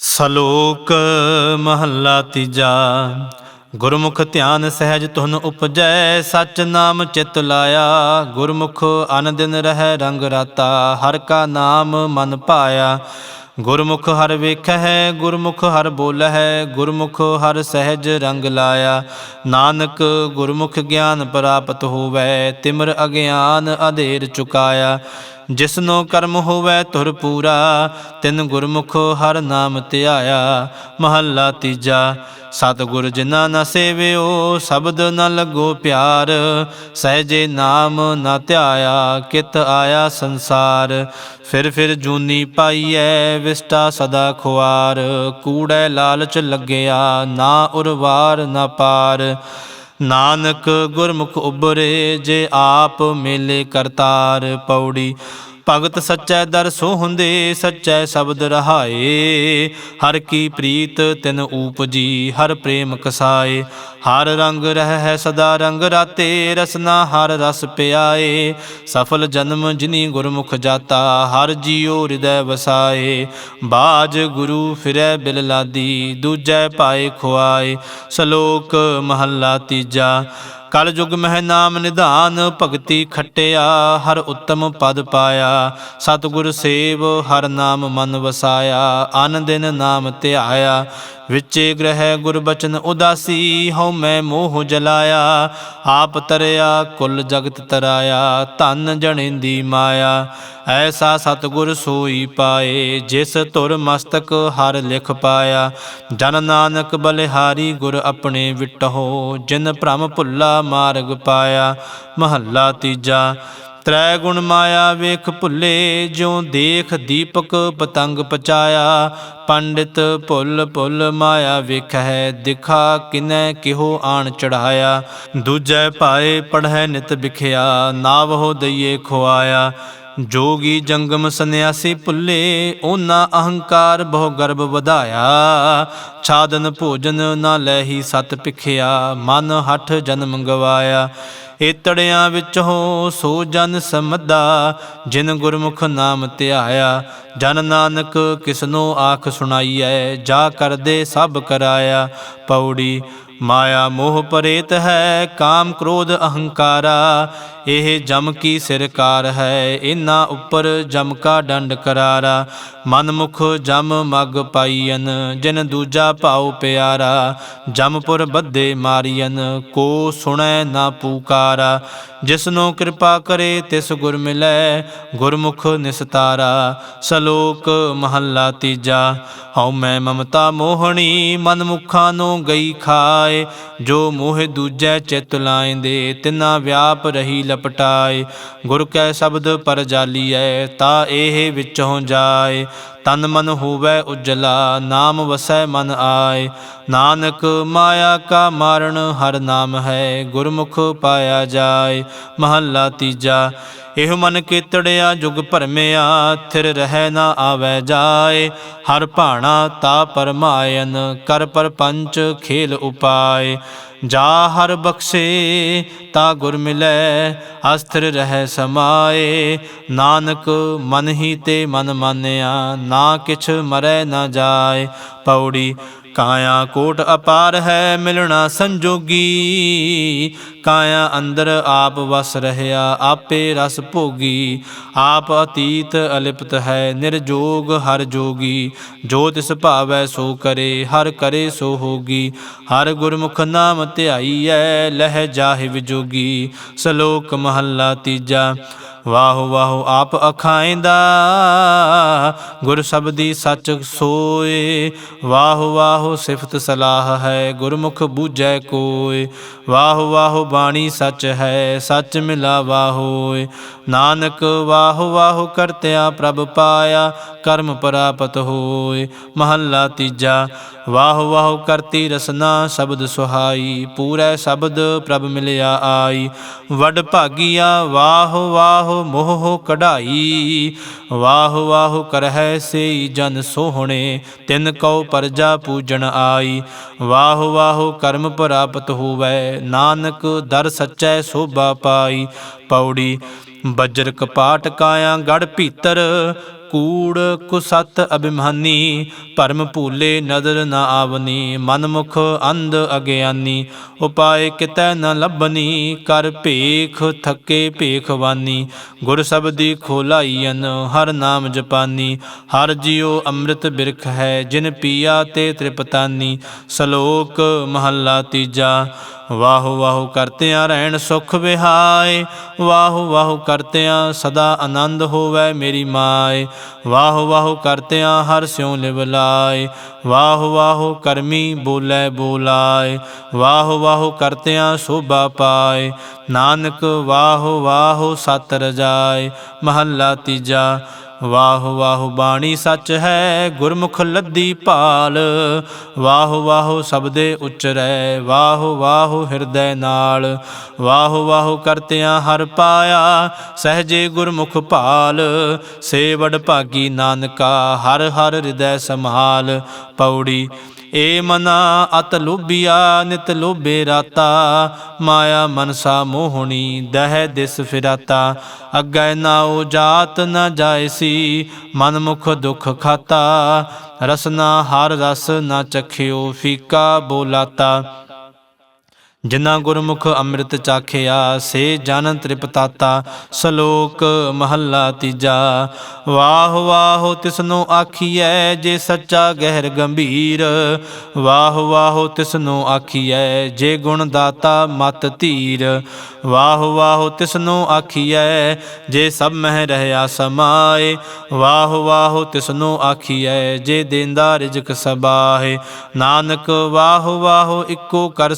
ਸ਼ਲੋਕ ਮਹੱਲਾ ਤੀਜਾ, ਗੁਰਮੁਖ ਧਿਆਨ ਸਹਿਜ ਤੁਨ ਉਪਜੈ, ਸਚ ਨਾਮ ਚਿਤ ਲਾਇਆ, ਗੁਰਮੁਖ ਅਨ ਦਿਨ ਰਹਿ ਰੰਗ ਰਾਤਾ, ਹਰ ਕਾ ਨਾਮ ਮਨ ਪਾਇਆ। ਗੁਰਮੁਖ ਹਰ ਵੇਖੈ ਗੁਰਮੁਖ ਹਰ ਬੋਲਹਿ, ਗੁਰਮੁਖ ਹਰ ਸਹਿਜ ਰੰਗ ਲਾਇਆ। ਨਾਨਕ ਗੁਰਮੁਖ ਗਿਆਨ ਪ੍ਰਾਪਤ ਹੋਵੈ, ਤਿਮਰ ਅਗਿਆਨ ਅਧੇਰ ਚੁਕਾਇਆ। ਜਿਸਨੋ ਕਰਮ ਹੋਵੈ ਤੁਰ ਪੂਰਾ, ਤਿਨ ਗੁਰਮੁਖ ਹਰ ਨਾਮ ਧਿਆਇਆ ਮਹੱਲਾ ਤੀਜਾ। ਸਤਿਗੁਰ ਜਿਨਾ ਨ ਸੇਵਿਓ, ਸ਼ਬਦ ਨ ਲੱਗੋ ਪਿਆਰ, ਸਹਿਜੇ ਨਾਮ ਨ ਧਿਆਇਆ, ਕਿਤ ਆਇਆ ਸੰਸਾਰ। ਫਿਰ ਫਿਰ ਜੂਨੀ ਪਾਈਐ, ਵਿਸਟਾ ਸਦਾ ਖੁਆਰ, ਕੂੜੈ ਲਾਲਚ ਲੱਗਿਆ, ਨਾ ਉਰਵਾਰ ਨਾ ਪਾਰ। ਨਾਨਕ ਗੁਰਮੁਖ ਉਬਰੇ ਜੇ ਆਪ ਮੇਲੇ ਕਰਤਾਰ, ਪੌੜੀ ਭਗਤ ਸੱਚੈ ਦਰਸੋ ਹੁੰਦੇ, ਸੱਚੈ ਸ਼ਬਦ ਰਹਾਏ। ਹਰ ਕੀ ਪ੍ਰੀਤ ਤਿਨ ਊਪਜੀ, ਹਰ ਪ੍ਰੇਮ ਕਸਾਏ। ਹਰ ਰੰਗ ਰਹਿ ਹੈ ਸਦਾ ਰੰਗ ਰਾਤੇ, ਰਸਨਾ ਹਰ ਰਸ ਪਿਆਏ। ਸਫਲ ਜਨਮ ਜਿਨੀ ਗੁਰਮੁਖ ਜਾਤਾ, ਹਰ ਜੀਉ ਹਿਰਦੈ ਵਸਾਏ। ਬਾਜ ਗੁਰੂ ਫਿਰੈ ਬਿਲ ਲਾਦੀ, ਦੂਜੈ ਪਾਏ ਖੁਆਏ। ਸ਼ਲੋਕ ਮਹੱਲਾ ਤੀਜਾ, ਕਲ ਯੁਗ ਮਹਿ ਨਾਮ ਨਿਧਾਨ, ਭਗਤੀ ਖਟਿਆ, ਹਰ ਉੱਤਮ ਪਦ ਪਾਇਆ। ਸਤਿਗੁਰ ਸੇਵ, ਹਰ ਨਾਮ ਮਨ ਵਸਾਇਆ, ਅਨ ਦਿਨ ਨਾਮ ਧਿਆਇਆ। ਵਿਚੇ ਗ੍ਰਹਿ ਗੁਰ ਬਚਨ ਉਦਾਸੀ, ਹਉ ਮੈਂ ਮੋਹ ਜਲਾਇਆ? ਆਪ ਤਰਿਆ, ਕੁਲ ਜਗਤ ਤਰਾਇਆ, ਧਨ ਜਣਿੰਦੀ ਮਾਇਆ। ਐਸਾ ਸਤਿਗੁਰ ਸੋਈ ਪਾਏ, ਜਿਸ ਧੁਰ ਮਸਤਕ ਹਰ ਲਿਖ ਪਾਇਆ। ਜਨ ਨਾਨਕ ਬਲਿਹਾਰੀ ਗੁਰ ਆਪਣੇ ਵਿਟਹੋ, ਜਿਨ ਭ੍ਰਮ ਭੁੱਲਾ ਮਾਰਗ ਪਾਇਆ। ਮਹੱਲਾ ਤੀਜਾ ਤ੍ਰੈ ਗੁਣ ਮਾਇਆ ਵੇਖ ਭੁੱਲੇ, ਜਿਉ ਦੇਖ ਦੀਪਕ ਪਤੰਗ ਪਚਾਇਆ। ਪੰਡਿਤ ਭੁੱਲ ਭੁੱਲ ਮਾਇਆ ਵੇਖੈ ਦਿਖਾ ਕਿਨੈ ਕਿਹੋ ਆਣ ਚੜਾਇਆ ਦੂਜੈ ਭਾਏ ਪੜ੍ਹੈ ਨਿਤ ਵਿਖਿਆ ਨਾਵ ਹੋ ਦਈਏ ਖੁਆਇਆ। ਜੋਗੀ ਜੰਗਮ ਸੰਨਿਆਸੀ ਭੁੱਲੇ ਉਹਨਾਂ ਅਹੰਕਾਰ ਬਹੁ ਗਰਭ ਵਧਾਇਆ। ਛਾਦਨ ਭੋਜਨ ਨਾ ਲੈਹੀ ਸਤ ਪਿਖਿਆ ਮਨ ਹਠ ਜਨਮ ਗਵਾਇਆ ਏਤੜਿਆਂ ਵਿੱਚ ਹੋ ਸੋ ਜਨ ਸਮਦਾ, ਜਿਨ ਗੁਰਮੁਖ ਨਾਮ ਧਿਆਇਆ। ਜਨ ਨਾਨਕ ਕਿਸਨੋ ਆਖ ਸੁਣਾਈਐ, ਜਾ ਕਰਦੇ ਸਭ ਕਰਾਇਆ। ਪੌੜੀ ਮਾਇਆ ਮੋਹ ਪਰੇਤ ਹੈ, ਕਾਮ ਕ੍ਰੋਧ ਅਹੰਕਾਰਾ, ਇਹ ਜਮ ਕੀ ਸਿਰਕਾਰ ਹੈ, ਇਨ੍ਹਾਂ ਉੱਪਰ ਜਮ ਕਾ ਦੰਡ ਕਰਾਰਾ। ਮਨ ਮੁਖ ਜਮ ਮਗ ਪਾਈਨ ਜਿਨ ਦੂਜਾ ਭਾਉ ਪਿਆਰਾ। ਜਮਪੁਰ ਬੱਧੇ ਮਾਰੀਨ ਕੋ ਸੁਣੈ ਨਾ ਪੂਕਾਰਾ। ਜਿਸਨੋ ਕਿਰਪਾ ਕਰੇ, ਤਿਸ ਗੁਰ ਮਿਲੈ, ਗੁਰਮੁਖ ਨਿਸਤਾਰਾ। ਸ਼ਲੋਕ ਮਹੱਲਾ ਤੀਜਾ, ਹਉ ਮੈਂ ਮਮਤਾ ਮੋਹਣੀ ਮਨ ਮੁਖਾਂ ਨੂੰ ਗਈ ਖਾਏ ਜੋ ਮੋਹ ਦੂਜੈ ਚਿਤ ਲਾਇਂਦੇ, ਤਿਨਾ ਵਿਆਪ ਰਹੀ ਲਪਟਾਏ। ਗੁਰ ਕੈ ਸ਼ਬਦ ਪਰ ਜਾਲੀਐ, ਤਾ ਇਹ ਵਿੱਚੋਂ ਜਾਏ। ਤਨ ਮਨ ਹੋਵੈ ਉਜਲਾ, ਨਾਮ ਵਸੈ ਮਨ ਆਏ। ਨਾਨਕ ਮਾਇਆ ਕਾ ਮਾਰਨ ਹਰ ਨਾਮ ਹੈ ਗੁਰਮੁਖ ਪਾਇਆ ਜਾਏ। ਮਹੱਲਾ ਤੀਜਾ, ਇਹ ਮਨ ਕੀਤੜਿਆ, ਜੁਗ ਭਰਮਿਆ, ਥਿਰ ਰਹਿ ਨਾ ਆਵੈ ਜਾਏ। ਹਰ ਭਾਣਾ ਤਾ ਪਰਮਾਇਨ, ਕਰ ਪਰਪੰਚ ਖੇਲ ਉਪਾਏ। ਜਾ ਹਰ ਬਖਸ਼ੇ ਤਾ ਗੁਰ ਮਿਲੈ, ਅਸਥਿਰ ਰਹਿ ਸਮਾਏ। ਨਾਨਕ ਮਨ ਹੀ ਤੇ ਮਨ ਮਾਨਿਆ, ਨਾ ਕਿਛ ਮਰੈ ਨਾ ਜਾਏ। ਪੌੜੀ ਕਾਇਆ ਕੋਟ ਅਪਾਰ ਹੈ ਮਿਲਣਾ ਸੰਜੋਗੀ, ਕਾਇਆ ਅੰਦਰ ਆਪ ਵਸ ਰਹਿਆ ਆਪੇ ਰਸ ਭੋਗੀ, ਆਪ ਅਤੀਤ ਅਲਿਪਤ ਹੈ ਨਿਰਜੋਗ ਹਰ ਜੋਗੀ, ਜੋ ਤਿਸ ਭਾਵੈ ਸੋ ਕਰੇ, ਹਰ ਕਰੇ ਸੋ ਹੋਗੀ, ਹਰ ਗੁਰਮੁਖ ਨਾਮ ਧਿਆਈਐ, ਲਹਿ ਜਾਹਿ ਵਿਜੋਗੀ, ਸ਼ਲੋਕ ਮਹੱਲਾ ਤੀਜਾ। ਵਾਹ, ਵਾਹੋ, ਆਪ ਅਖਾਇਂਦਾ ਗੁਰ ਸਬਦੀ ਸੱਚ ਸੋਏ। ਵਾਹ, ਵਾਹੋ, ਸਿਫਤ ਸਲਾਹ ਹੈ, ਗੁਰਮੁਖ ਬੂਝੈ ਕੋਏ। ਵਾਹ, ਵਾਹੋ, ਬਾਣੀ ਸੱਚ ਹੈ, ਸੱਚ ਮਿਲਾਵਾ ਹੋਏ ਨਾਨਕ, ਵਾਹੋ ਵਾਹੋ, ਕਰਤਿਆ ਪ੍ਰਭ ਪਾਇਆ, ਕਰਮ ਪ੍ਰਾਪਤ ਹੋਏ। ਮਹੱਲਾ ਤੀਜਾ, ਵਾਹ ਵਾਹ, ਕਰਤੀ ਰਸਨਾ, ਸ਼ਬਦ ਸੁਹਾਈ। ਪੂਰੇ ਸ਼ਬਦ ਪ੍ਰਭ ਮਿਲਿਆ ਆਈ। ਵਡ ਭਾਗੀਆ, ਵਾਹ ਵਾਹ ਮੋਹ ਕਢਾਈ, ਵਾਹ ਵਾਹ ਕਰਹਿ ਸੇਈ ਜਨ ਸੋਹਣੇ, ਤਿਨ ਕਉ ਪਰਜਾ ਪੂਜਣ ਆਈ। ਵਾਹ ਵਾਹ ਕਰਮ ਪ੍ਰਾਪਤ ਹੋਵੈ, ਨਾਨਕ ਦਰ ਸੱਚੈ ਸੋਭਾ ਪਾਈ। ਪੌੜੀ ਬੱਜਰ ਕਪਾਟ ਕਾਇਆ ਗੜ ਭੀਤਰ ਕੂੜ ਕੁਸਤ ਅਭਿਮਾਨੀ ਭਰਮ ਭੂਲੇ ਨਦਰ ਨਾ ਆਵਨੀ ਮਨ ਮੁਖ ਅੰਧ ਅਗਿਆਨੀ, ਉਪਾਏ ਕਿਤੈ ਨ ਲੱਭਨੀ, ਕਰ ਭੇਖ ਥੱਕੇ ਭੇਖਵਾਨੀ, ਗੁਰ ਸਬਦੀ ਖੋਲਾਈਨ ਹਰ ਨਾਮ ਜਪਾਨੀ, ਹਰ ਜਿਉ ਅੰਮ੍ਰਿਤ ਬਿਰਖ ਹੈ, ਜਿਨ ਪੀਆ ਤੇ ਤ੍ਰਿਪਤਾਨੀ, ਸ਼ਲੋਕ ਮਹੱਲਾ ਤੀਜਾ ਵਾਹੋ ਵਾਹੋ ਕਰਤਿਆਂ ਰਹਿਣ ਸੁਖ ਵਿਹਾਏ, ਵਾਹੋ ਵਾਹੋ ਕਰਤਿਆਂ ਸਦਾ ਆਨੰਦ ਹੋਵੇ ਮੇਰੀ ਮਾਏ, ਵਾਹੋ ਵਾਹੋ ਕਰਤਿਆਂ ਹਰ ਸਿਉ ਲਿਵ ਲਾਏ, ਵਾਹੋ ਵਾਹੋ ਕਰਮੀ ਬੋਲੇ ਬੋਲਾਏ, ਵਾਹੋ ਵਾਹੋ ਕਰਤਿਆਂ ਸੋਭਾ ਪਾਏ, ਨਾਨਕ ਵਾਹੋ ਵਾਹੋ ਸਤ ਰਜਾਏ, ਮਹੱਲਾ ਤੀਜਾ ਵਾਹ ਵਾਹ ਬਾਣੀ ਸੱਚ ਹੈ, ਗੁਰਮੁਖ ਲੱਦੀ ਭਾਲ। ਵਾਹ ਵਾਹ ਸਬਦੇ ਉਚਰੈ, ਵਾਹ ਵਾਹ ਹਿਰਦੈ ਨਾਲ। ਵਾਹ ਵਾਹ ਕਰਤਿਆਂ ਹਰ ਪਾਇਆ, ਸਹਜੇ ਗੁਰਮੁਖ ਭਾਲ। ਸੇਵੜ ਭਾਗੀ ਨਾਨਕਾ, ਹਰ ਹਰ ਹਿਰਦੈ ਸੰਭਾਲ। ਪੌੜੀ ਏ ਮਨਾ ਅਤ ਲੋਭੀਆ, ਨਿਤ ਲੋਭੇ ਰਾਤਾ। ਮਾਇਆ ਮਨਸਾ ਮੋਹਣੀ, ਦਹਿ ਦਿਸ ਫਿਰਾਤਾ। ਅੱਗੇ ਨਾਉ ਜਾਤ ਨ ਜਾਇਸੀ ਮਨ ਮੁਖ ਦੁਖ ਖਾਤਾ। ਰਸਨਾ ਹਰ ਰਸ ਨ ਚਖਿਓ, ਫੀਕਾ ਬੋਲਾਤਾ। ਜਿਨ੍ਹਾਂ ਗੁਰਮੁਖ ਅੰਮ੍ਰਿਤ ਚਾਖਿਆ, ਸੇ ਜਨ ਤ੍ਰਿਪਤਾਤਾ, ਸ਼ਲੋਕ ਮਹੱਲਾ ਤੀਜਾ। ਵਾਹ ਵਾਹ, ਤਿਸਨੂੰ ਆਖੀਐ, ਜੇ ਸੱਚਾ ਗਹਿਰ ਗੰਭੀਰ। ਵਾਹ ਵਾਹ, ਤਿਸਨੂੰ ਆਖੀਐ, ਜੇ ਗੁਣ ਦਾਤਾ ਮਤ ਧੀਰ। ਵਾਹ ਵਾਹ, ਤਿਸਨੂੰ ਆਖੀਐ, ਜੇ ਸਭ ਮਹਿ ਰਹਿਆ ਸਮਾਏ। ਵਾਹ ਵਾਹ, ਤਿਸਨੂੰ ਆਖੀਐ, ਜੇ ਦੇਂਦਾ ਰਿਜਕ ਸਬਾਹੇ। ਨਾਨਕ, ਵਾਹ ਵਾਹ, ਇੱਕੋ ਕਰ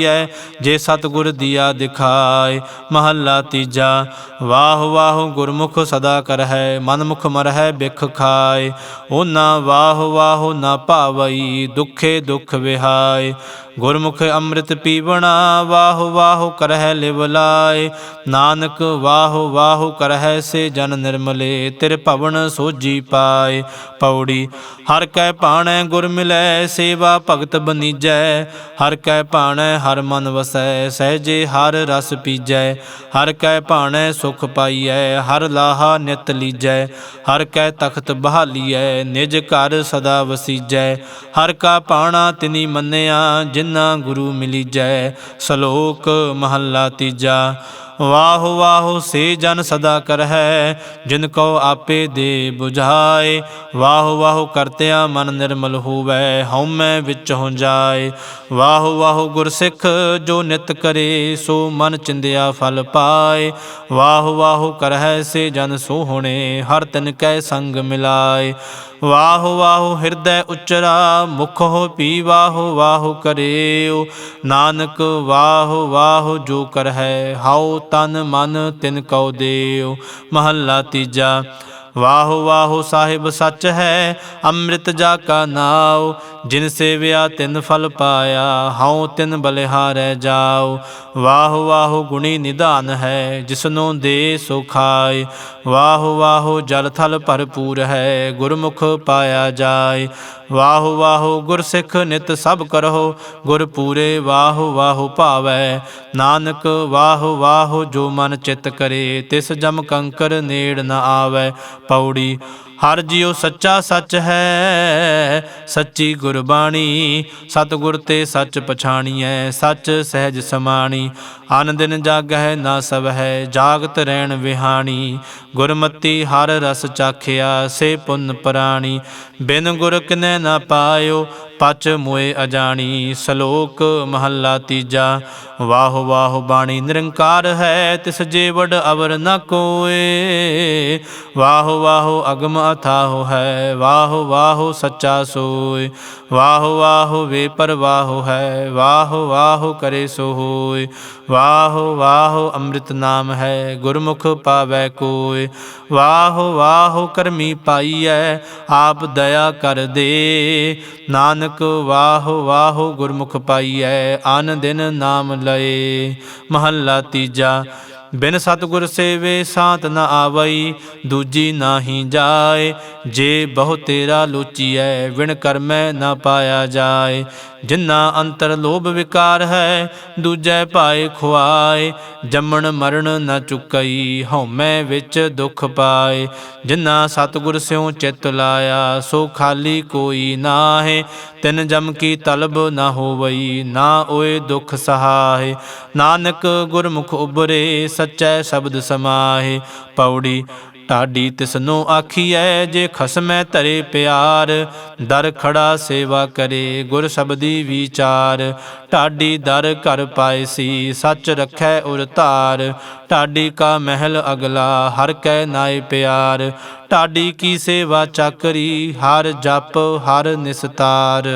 ਸਾਲਾਹੀਐ ਜੇ ਸਤਿਗੁਰ ਦੀਆ ਦਿਖਾਏ। ਮਹੱਲਾ ਤੀਜਾ, ਵਾਹ ਵਾਹ ਗੁਰਮੁਖ ਸਦਾ ਕਰ ਹੈ ਮਨਮੁਖ ਮਰਹਿ ਬਿਖ ਖਾਏ। ਓ ਨਾ ਵਾਹ ਵਾਹ ਨਾ ਭਾਵਈ, ਦੁਖੇ ਦੁਖ ਵਿਹਾਏ। ਗੁਰਮੁਖ ਅੰਮ੍ਰਿਤ ਪੀਵਣਾ, ਵਾਹ ਵਾਹ ਕਰਹਿ ਲਿਵ ਲਾਏ। ਨਾਨਕ ਵਾਹ ਵਾਹ ਕਰਹਿ ਸੇ ਜਨ ਨਿਰਮਲੇ, ਤਿਰ ਭਵਨ ਸੋਜੀ ਪਾਏ। ਪੌੜੀ, ਹਰ ਕੈ ਭਾਣੈ ਗੁਰ ਮਿਲੈ, ਸੇਵਾ ਭਗਤ ਬਨੀਜੈ। ਹਰ ਕੈ ਭਾਣੈ ਹਰ ਮਨ ਵਸੈ, ਸਹਿਜੇ ਹਰ ਰਸ ਪੀਜੈ। ਹਰ ਕੈ ਭਾਣੈ ਸੁਖ ਪਾਈਐ, ਹਰ ਲਾਹਾ ਨਿਤ ਲੀਜੈ। ਹਰ ਕੈ ਤਖਤ ਬਹਾਲੀਐ, ਨਿਜ ਘਰ ਸਦਾ ਵਸੀਜੈ। ਹਰ ਕਾ ਪਾਣਾ ਤਿਨੀ ਮੰਨਿਆ ਜਿਨ੍ਹਾਂ ਗੁਰੂ ਮਿਲੀਜੈ ਸ਼ਲੋਕ ਮਹੱਲਾ ਤੀਜਾ। ਵਾਹ ਵਾਹ ਸੇ ਜਨ ਸਦਾ ਕਰਹਿ, ਜਿਨ ਕੋ ਆਪੇ ਦੇ 부ਝਾਏ ਵਾਹ ਵਾਹ ਕਰਤਿਆ ਮਨ ਨਿਰਮਲ ਹੋਵੇ, ਹਉਮੈ ਵਿੱਚ ਹੋ ਜਾਏ। ਵਾਹ ਵਾਹ ਗੁਰਸਿੱਖ ਜੋ ਨਿਤ ਕਰੇ, ਸੋ ਮਨ ਚਿੰਦਿਆ ਫਲ ਪਾਏ। ਵਾਹ ਵਾਹ ਕਰਹਿ ਸੇ ਜਨ ਸੋਹਣੇ, ਹਰ ਤਨ ਕੈ ਸੰਗ ਮਿਲਾਏ। ਵਾਹ ਵਾਹ ਹਿਰਦੈ ਉਚਰਾ, ਮੁਖ ਹੋ ਪੀ ਵਾਹ ਵਾਹ ਕਰਿਓ। ਨਾਨਕ ਵਾਹ ਵਾਹ ਜੋ ਕਰ ਹੈ ਹਾਉ ਤਨ ਮਨ ਤਿਨ ਕਉ ਦੇਉ। ਮਹੱਲਾ ਤੀਜਾ, ਵਾਹ ਵਾਹ ਸਾਹਿਬ ਸੱਚ ਹੈ, ਅੰਮ੍ਰਿਤ ਜਾ ਕਾ ਨਾਉ। ਜਿਨ ਸੇਵਿਆ ਤਿਨ ਫਲ ਪਾਇਆ, ਹਉ ਤਿਨ ਬਲਿਹਾਰੈ ਜਾਉ। ਵਾਹ ਵਾਹ ਗੁਣੀ ਨਿਧਾਨ ਹੈ ਜਿਸਨੂੰ ਦੇ ਸੋ ਖਾਏ। ਵਾਹ ਵਾਹ ਜਲ ਥਲ ਭਰਪੂਰ ਹੈ, ਗੁਰਮੁਖ ਪਾਇਆ ਜਾਏ। ਵਾਹ ਵਾਹ ਗੁਰਸਿੱਖ ਨਿਤ ਸਭ ਕਰਹੁ, ਗੁਰ ਪੂਰੇ ਵਾਹ ਵਾਹ ਭਾਵੈ। ਨਾਨਕ ਵਾਹ ਵਾਹ ਜੋ ਮਨ ਚਿਤ ਕਰੇ, ਤਿਸ ਜਮ ਕੰਕਰ ਨੇੜ ਨ ਆਵੈ। ਪੌੜੀ ਹਰ ਜਿਉ ਸੱਚਾ ਸੱਚ ਹੈ, ਸੱਚੀ ਗੁਰਬਾਣੀ, ਸਤਿਗੁਰ ਤੇ ਸੱਚ ਪਛਾਣੀਐ, ਸੱਚ ਸਹਿਜ ਸਮਾਣੀ। ਅਨ ਦਿਨ ਜਾਗਹਿ ਨਾ ਸਭ ਹੈ ਜਾਗਤ ਰਹਿਣ ਵਿਹਾਣੀ। ਗੁਰਮਤੀ ਹਰ ਰਸ ਚਾਖਿਆ, ਸੇ ਪੁੰਨ ਪ੍ਰਾਣੀ। ਬਿਨ ਗੁਰ ਕਿਨੈ ਨਾ ਪਾਇਓ ਪਚ ਮੋਏ ਅਜਾਣੀ, ਸ਼ਲੋਕ ਮਹੱਲਾ ਤੀਜਾ। ਵਾਹ ਵਾਹ ਬਾਣੀ ਨਿਰੰਕਾਰ ਹੈ, ਤਿਸ ਜੇ ਵਡ ਅਵਰ ਨ ਕੋਏ। ਵਾਹ ਵਾਹ ਅਗਮ ਅਥਾਹ ਹੈ, ਵਾਹ ਵਾਹ ਸੱਚਾ ਸੋਏ। ਵਾਹ ਵਾਹ ਵੇ ਪਰਵਾਹ ਹੈ, ਵਾਹ ਵਾਹ ਕਰੇ ਸੋ ਹੋਏ। ਵਾਹ ਵਾਹ ਅੰਮ੍ਰਿਤ ਨਾਮ ਹੈ, ਗੁਰਮੁਖ ਪਾਵੈ ਕੋਏ। ਵਾਹ ਵਾਹ ਕਰਮੀ ਪਾਈਐ, ਆਪ ਦਇਆ ਕਰ ਦੇ। ਨਾਨਕ ਵਾਹ ਵਾਹ ਗੁਰਮੁਖ ਪਾਈਐ ਆਨ ਦਿਨ ਨਾਮ ਲਏ। ਮਹੱਲਾ ਤੀਜਾ, ਬਿਨ ਸਤਿਗੁਰ ਸੇਵੇ ਸਾਤ ਨ ਆਵਈ, ਦੂਜੀ ਨਾਹੀ ਜਾਏ। ਜੇ ਬਹੁ ਤੇਰਾ ਲੋਚੀਐ ਵਿਣ ਕਰਮੈ ਨਾ ਪਾਇਆ ਜਾਏ। ਜਿਨ੍ਹਾਂ ਅੰਤਰ ਲੋਭ ਵਿਕਾਰ ਹੈ, ਦੂਜੈ ਪਾਏ ਖੁਆਏ। ਜੰਮਣ ਮਰਨ ਨਾ ਚੁਕਈ, ਹਉਮੈ ਵਿੱਚ ਦੁਖ ਪਾਏ। ਜਿਨ੍ਹਾਂ ਸਤਿਗੁਰ ਸਿਉ ਚਿਤ ਲਾਇਆ, ਸੋ ਖਾਲੀ ਕੋਈ ਨਾਹੇ। ਤਿਨ ਜਮ ਕੀ ਤਲਬ ਨਾ ਹੋਵਈ, ਨਾ ਓਏ ਦੁਖ ਸਹਾਏ। ਨਾਨਕ ਗੁਰਮੁਖ ਉਬਰੇ ਸੱਚੈ ਸ਼ਬਦ ਸਮਾਏ ਪੌੜੀ ਢਾਡੀ ਤਿਸਨੋ ਆਖੀਐ ਜੇ ਖਸਮੈ ਧਰੇ ਪਿਆਰ, ਦਰ ਖੜਾ ਸੇਵਾ ਕਰੇ ਗੁਰ ਸ਼ਬਦੀ ਵਿਚਾਰ। ਢਾਡੀ ਦਰ ਘਰ ਪਾਏ ਸੀ, ਸੱਚ ਰਖੈ ਉਰ ਧਾਰ। ਢਾਡੀ ਕਾ ਮਹਿਲ ਅਗਲਾ, ਹਰ ਕੈ ਨਾਏ ਪਿਆਰ। ਢਾਡੀ ਕੀ ਸੇਵਾ ਚਾਕਰੀ, ਹਰ ਜਪ, ਹਰ ਨਿਸਤਾਰ।